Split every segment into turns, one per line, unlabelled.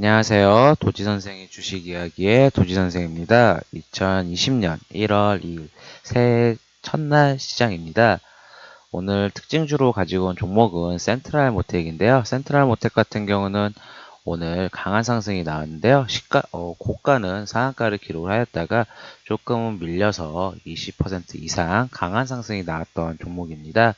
안녕하세요. 도지 선생의 주식 이야기의 도지 선생입니다. 2020년 1월 2일 새해 첫날 시장입니다. 오늘 특징주로 가지고 온 종목은 센트럴 모텍인데요. 센트럴 모텍 같은 경우는 오늘 강한 상승이 나왔는데요. 시가, 어, 고가는 상한가를 기록을 하였다가 조금은 밀려서 20% 이상 강한 상승이 나왔던 종목입니다.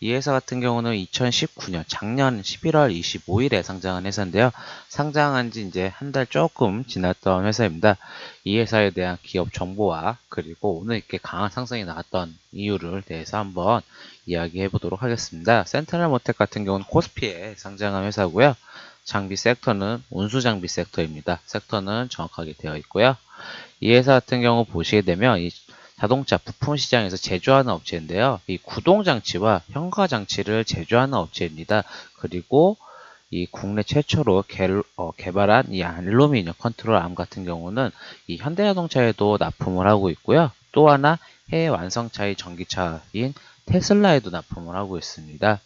이 회사 같은 경우는 2019년 작년 11월 25일에 상장한 회사인데요. 상장한 지 이제 한 달 조금 지났던 회사입니다. 이 회사에 대한 기업 정보와 그리고 오늘 이렇게 강한 상승이 나왔던 이유를 대해서 한번 이야기해 보도록 하겠습니다. 센트럴 모텍 같은 경우는 코스피에 상장한 회사고요. 장비 섹터는 운수 장비 섹터입니다. 섹터는 정확하게 되어 있고요. 이 회사 같은 경우 보시게 되면 이 자동차 부품 시장에서 제조하는 업체인데요. 이 구동 장치와 현가 장치를 제조하는 업체입니다. 그리고 이 국내 최초로 개, 어, 개발한 이 알루미늄 컨트롤 암 같은 경우는 이 현대자동차에도 납품을 하고 있고요. 또 하나 해외 완성차의 전기차인 테슬라에도 납품을 하고 있습니다.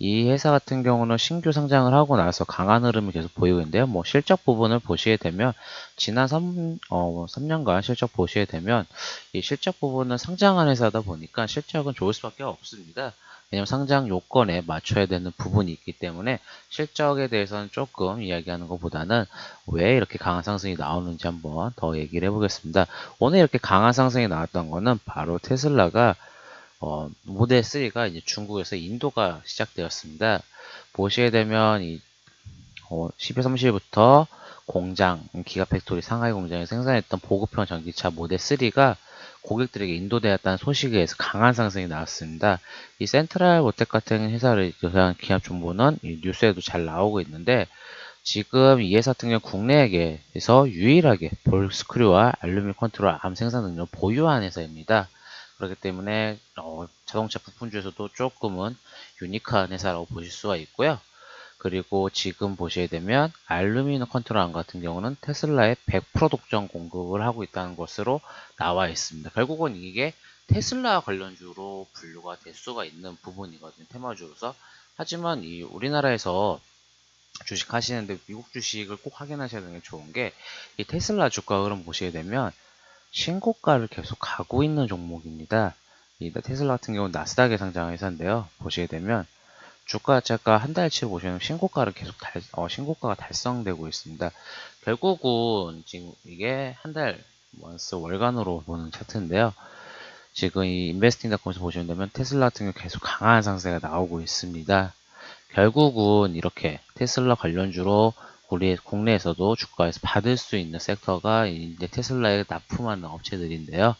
이 회사 같은 경우는 신규 상장을 하고 나서 강한 흐름이 계속 보이고 있는데요. 뭐 실적 부분을 보시게 되면 지난 3, 어, 3년간 실적 보시게 되면 이 실적 부분은 상장한 회사다 보니까 실적은 좋을 수밖에 없습니다. 왜냐하면 상장 요건에 맞춰야 되는 부분이 있기 때문에 실적에 대해서는 조금 이야기하는 것보다는 왜 이렇게 강한 상승이 나오는지 한번 더 얘기를 해보겠습니다. 오늘 이렇게 강한 상승이 나왔던 거는 바로 테슬라가 어, 모델 3가 이제 중국에서 인도가 시작되었습니다. 보시게 되면 이 어, 12월 30일부터 공장, 기가 팩토리 상하이 공장에 생산했던 보급형 전기차 모델 3가 고객들에게 인도되었다는 소식에 의해서 강한 상승이 나왔습니다. 이 센트럴 모텍 같은 회사를 조사한 기업 정보는 뉴스에도 잘 나오고 있는데 지금 이 회사 같은 경우 국내에서 유일하게 볼스크류와 알루미늄 컨트롤 암 생산 능력 보유한 회사입니다. 그렇기 때문에 어, 자동차 부품 중에서도 조금은 유니크한 회사라고 보실 수가 있고요. 그리고 지금 보시게 되면 알루미늄 컨트롤함 같은 경우는 테슬라의 100% 독점 공급을 하고 있다는 것으로 나와 있습니다. 결국은 이게 테슬라 관련주로 분류가 될 수가 있는 부분이거든요. 테마주로서. 하지만 이 우리나라에서 주식 하시는데 미국 주식을 꼭 확인하셔야 되는 게 좋은 게 이 테슬라 주가 흐름 보시게 되면 신고가를 계속 가고 있는 종목입니다. 이 테슬라 같은 경우는 나스닥에 상장한 회사인데요. 보시게 되면 주가 자체가 한 달치 보시면 신고가를 계속 달, 어, 신고가가 달성되고 있습니다. 결국은 지금 이게 한 달 원스 월간으로 보는 차트인데요. 지금 이 인베스팅닷컴에서 보시면 되면 테슬라 같은 경우 계속 강한 상세가 나오고 있습니다. 결국은 이렇게 테슬라 관련주로 우리 국내에서도 주가에서 받을 수 있는 섹터가 이제 테슬라에 납품하는 업체들인데요.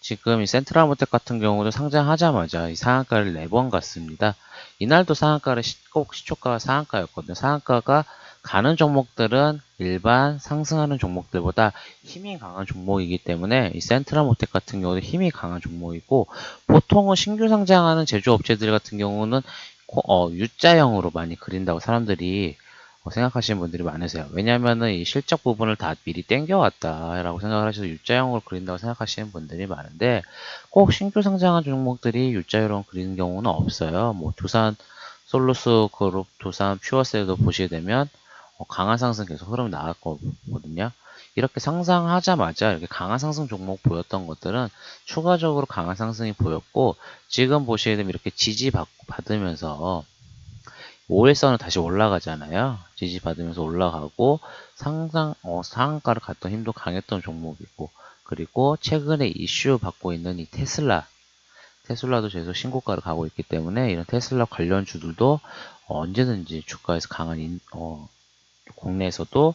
지금 이 센트럴모텍 같은 경우도 상장하자마자 이 상한가를 4번 갔습니다. 이날도 상한가를 꼭 시초가가 상한가였거든요. 상한가가 가는 종목들은 일반 상승하는 종목들보다 힘이 강한 종목이기 때문에 이 센트럴모텍 같은 경우도 힘이 강한 종목이고 보통은 신규 상장하는 제조업체들 같은 경우는 어, U자형으로 많이 그린다고 사람들이 뭐 생각하시는 분들이 많으세요. 왜냐하면은 이 실적 부분을 다 미리 땡겨왔다라고 생각을 하셔서 U자형으로 그린다고 생각하시는 분들이 많은데 꼭 신규 상장한 종목들이 U자형으로 그리는 경우는 없어요. 뭐 두산 솔루스 그룹, 두산 퓨어셀도 보시게 되면 어, 강한 상승 계속 흐름 나왔거든요. 이렇게 상상하자마자 이렇게 강한 상승 종목 보였던 것들은 추가적으로 강한 상승이 보였고 지금 보시게 되면 이렇게 지지 받으면서 5일선을 다시 올라가잖아요. 지지받으면서 올라가고 상상 어, 상한가를 갔던 힘도 강했던 종목이고 그리고 최근에 이슈 받고 있는 이 테슬라 테슬라도 계속 신고가를 가고 있기 때문에 이런 테슬라 관련 주들도 언제든지 주가에서 강한 인, 어, 국내에서도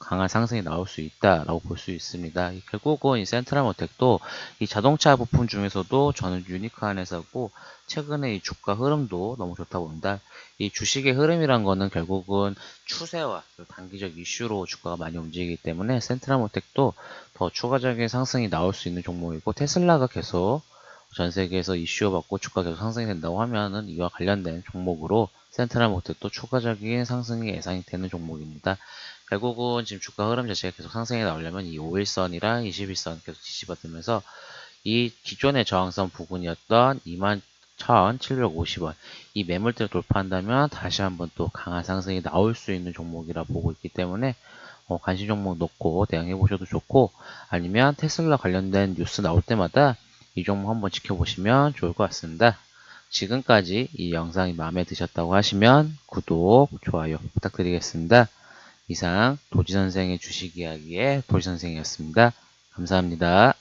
강한 상승이 나올 수 있다라고 볼 수 있습니다. 결국은 이 센트럴 모텍도 이 자동차 부품 중에서도 저는 유니크한 회사고 최근에 이 주가 흐름도 너무 좋다 봅니다. 이 주식의 흐름이란 거는 결국은 추세와 단기적 이슈로 주가가 많이 움직이기 때문에 센트럴 모텍도 더 추가적인 상승이 나올 수 있는 종목이고 테슬라가 계속 전 세계에서 이슈を받고 주가 계속 상승이 된다고 하면은 이와 관련된 종목으로 센트럴 모텍도 추가적인 상승이 예상이 되는 종목입니다. 결국은 지금 주가 흐름 자체가 계속 상승해 나오려면 이 5일선이랑 21선 계속 지지받으면서 이 기존의 저항선 부분이었던 2만 1750원. 이 매물대를 돌파한다면 다시 한번 또 강한 상승이 나올 수 있는 종목이라 보고 있기 때문에 어, 관심 종목 놓고 대응해 보셔도 좋고 아니면 테슬라 관련된 뉴스 나올 때마다 이 종목 한번 지켜보시면 좋을 것 같습니다. 지금까지 이 영상이 마음에 드셨다고 하시면 구독, 좋아요 부탁드리겠습니다. 이상 도지 선생의 주식 이야기의 도지 선생이었습니다. 감사합니다.